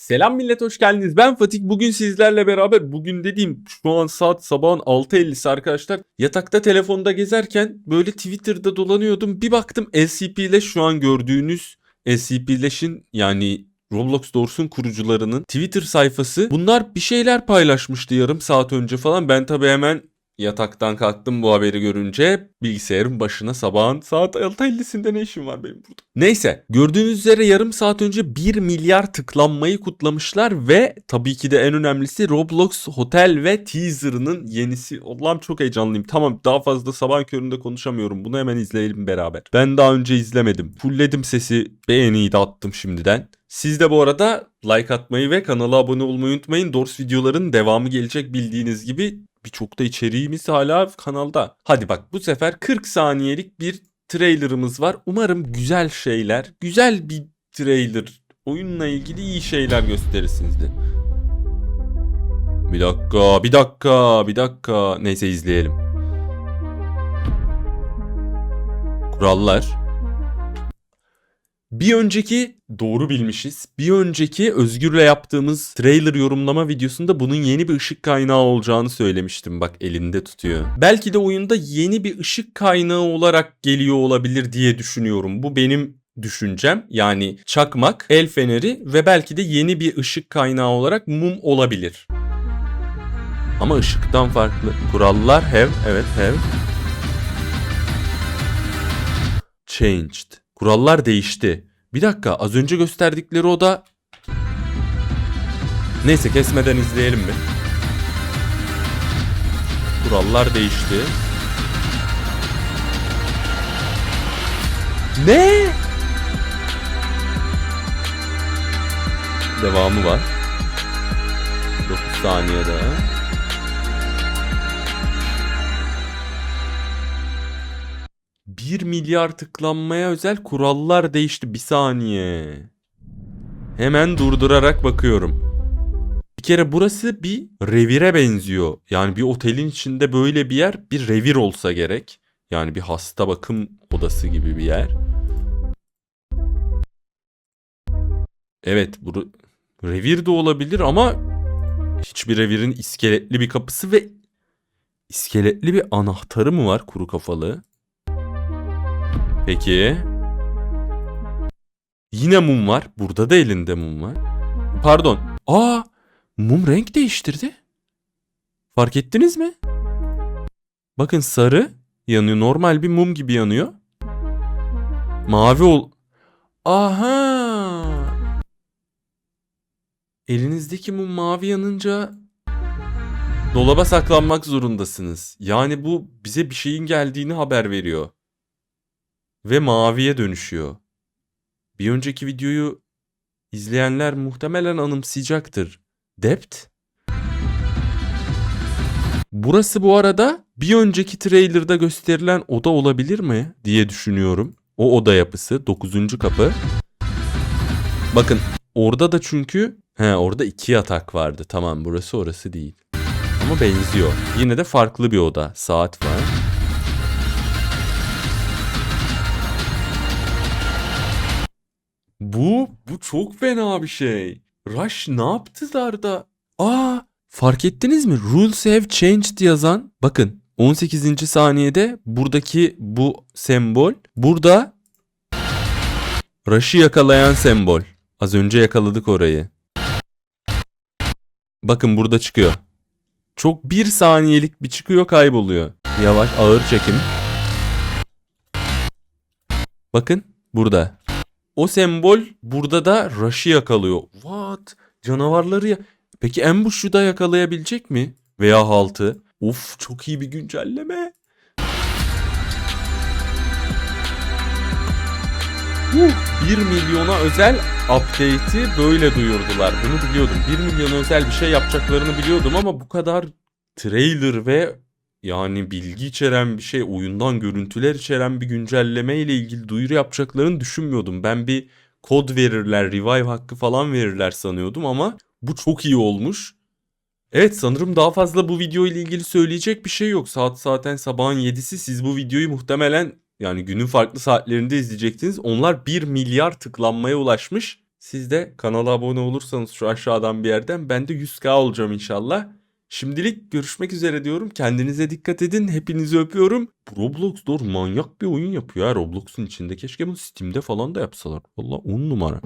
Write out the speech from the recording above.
Selam millet hoş geldiniz. Ben Fatih. Bugün sizlerle beraber bugün dediğim şu an saat sabahın 6.50'si arkadaşlar. Yatakta telefonda gezerken böyle Twitter'da dolanıyordum. Bir baktım SCP-Leş şu an gördüğünüz SCP-Leş'in yani Roblox Doors'un kurucularının Twitter sayfası. Bunlar bir şeyler paylaşmıştı yarım saat önce falan. Ben tabii hemen yataktan kalktım bu haberi görünce bilgisayarın başına sabahın saat 6.50'sinde ne işim var benim burada? Neyse gördüğünüz üzere yarım saat önce 1 milyar tıklanmayı kutlamışlar ve tabii ki de en önemlisi Roblox Hotel ve teaser'ının yenisi. Allah'ım çok heyecanlıyım. Tamam daha fazla sabah köründe konuşamıyorum. Bunu hemen izleyelim beraber. Ben daha önce izlemedim. Fullledim sesi beğeniyi de attım şimdiden. Siz de bu arada like atmayı ve kanala abone olmayı unutmayın. Dors videoların devamı gelecek bildiğiniz gibi. Birçok da içeriğimiz hala kanalda. Hadi bak bu sefer 40 saniyelik bir trailerımız var. Umarım güzel şeyler, güzel bir trailer, oyunla ilgili iyi şeyler gösterirsiniz de. Bir dakika, bir dakika, bir dakika. Neyse izleyelim. Kurallar. Bir önceki doğru bilmişiz. Bir önceki Özgür'le yaptığımız trailer yorumlama videosunda bunun yeni bir ışık kaynağı olacağını söylemiştim. Bak elinde tutuyor. Belki de oyunda yeni bir ışık kaynağı olarak geliyor olabilir diye düşünüyorum. Bu benim düşüncem. Yani çakmak, el feneri ve belki de yeni bir ışık kaynağı olarak mum olabilir. Ama ışıktan farklı. Kurallar have, evet have. Changed. Kurallar değişti. Bir dakika az önce gösterdikleri oda... Neyse kesmeden izleyelim mi? Kurallar değişti. Ne? Devamı var. 9 saniye daha. Bir milyar tıklanmaya özel kurallar değişti. Bir saniye. Hemen durdurarak bakıyorum. Bir kere burası bir revire benziyor. Yani bir otelin içinde böyle bir yer bir revir olsa gerek. Yani bir hasta bakım odası gibi bir yer. Evet bu revir de olabilir ama hiçbir revirin iskeletli bir kapısı ve iskeletli bir anahtarı mı var kuru kafalı? Peki. Yine mum var. Burada da elinde mum var. Pardon. Aa, mum renk değiştirdi. Fark ettiniz mi? Bakın sarı yanıyor. Normal bir mum gibi yanıyor. Mavi ol. Aha. Elinizdeki mum mavi yanınca dolaba saklanmak zorundasınız. Yani bu bize bir şeyin geldiğini haber veriyor ve maviye dönüşüyor. Bir önceki videoyu izleyenler muhtemelen anımsayacaktır. Depth. Burası bu arada bir önceki trailer'da gösterilen oda olabilir mi diye düşünüyorum. O oda yapısı 9. kapı. Bakın orada da çünkü he orada iki yatak vardı. Tamam burası orası değil. Ama benziyor. Yine de farklı bir oda. Saat var. Bu, bu çok fena bir şey. Rush ne yaptılar da? Aa, fark ettiniz mi? Rules have changed yazan. Bakın 18. saniyede buradaki bu sembol. Burada Rush'ı yakalayan sembol. Az önce yakaladık orayı. Bakın burada çıkıyor. Çok bir saniyelik bir çıkıyor kayboluyor. Yavaş ağır çekim. Bakın burada. O sembol burada da Rush'ı yakalıyor. What? Canavarları ya... Peki Ambush'u da yakalayabilecek mi? Veya Halt'ı? Uf çok iyi bir güncelleme. Uh, 1 milyona özel update'i böyle duyurdular. Bunu biliyordum. 1 milyona özel bir şey yapacaklarını biliyordum ama bu kadar trailer ve yani bilgi içeren bir şey, oyundan görüntüler içeren bir güncelleme ile ilgili duyuru yapacaklarını düşünmüyordum. Ben bir kod verirler, revive hakkı falan verirler sanıyordum ama bu çok iyi olmuş. Evet sanırım daha fazla bu video ile ilgili söyleyecek bir şey yok. Saat zaten sabahın 7'si. Siz bu videoyu muhtemelen yani günün farklı saatlerinde izleyecektiniz. Onlar 1 milyar tıklanmaya ulaşmış. Siz de kanala abone olursanız şu aşağıdan bir yerden ben de 100k olacağım inşallah. Şimdilik görüşmek üzere diyorum. Kendinize dikkat edin. Hepinizi öpüyorum. Roblox doğru manyak bir oyun yapıyor ha. Roblox'un içinde. Keşke bunu Steam'de falan da yapsalar. Valla 10 numara.